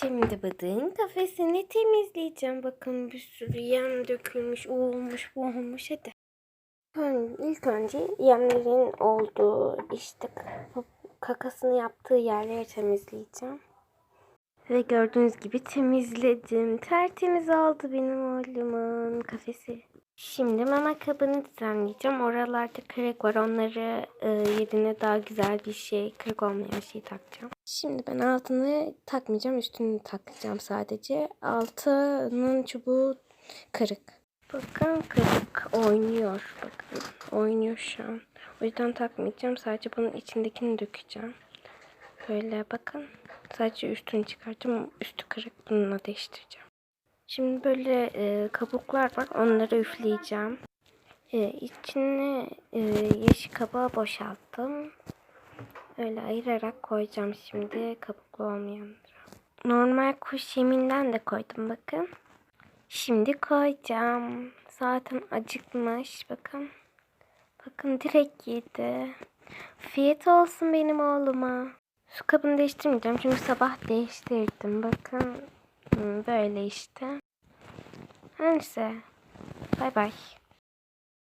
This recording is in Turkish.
Şimdi bıdığın kafesini temizleyeceğim. Bakın bir sürü yem dökülmüş, o olmuş, bu olmuş. Hadi. İlk önce yemlerin olduğu işte kakasını yaptığı yerleri temizleyeceğim. Ve gördüğünüz gibi temizledim. Tertemiz oldu benim oğlumun kafesi. Şimdi mama kabını düzenleyeceğim. Oralarda kırık var. Onları e, yerine daha güzel bir şey, kırık olmayan şey takacağım. Şimdi ben altını takmayacağım. Üstünü takacağım sadece. Altının çubuğu kırık. Bakın kırık oynuyor. Bakın oynuyor şu an. O yüzden takmayacağım. Sadece bunun içindekini dökeceğim. Böyle bakın. Sadece üstünü çıkartacağım. Üstü kırık. Bununla değiştireceğim. Şimdi böyle e, kabuklar var. Onları üfleyeceğim. E, içine e, yeşil kabağı boşalttım. Öyle ayırarak koyacağım şimdi kabuklu olmayanları. Normal kuş yeminden de koydum bakın. Şimdi koyacağım. Zaten acıkmış bakın. Bakın direkt yedi. Fiyat olsun benim oğluma. Su kabını değiştirmeyeceğim çünkü sabah değiştirdim. Bakın böyle işte. Neyse. Bay bay.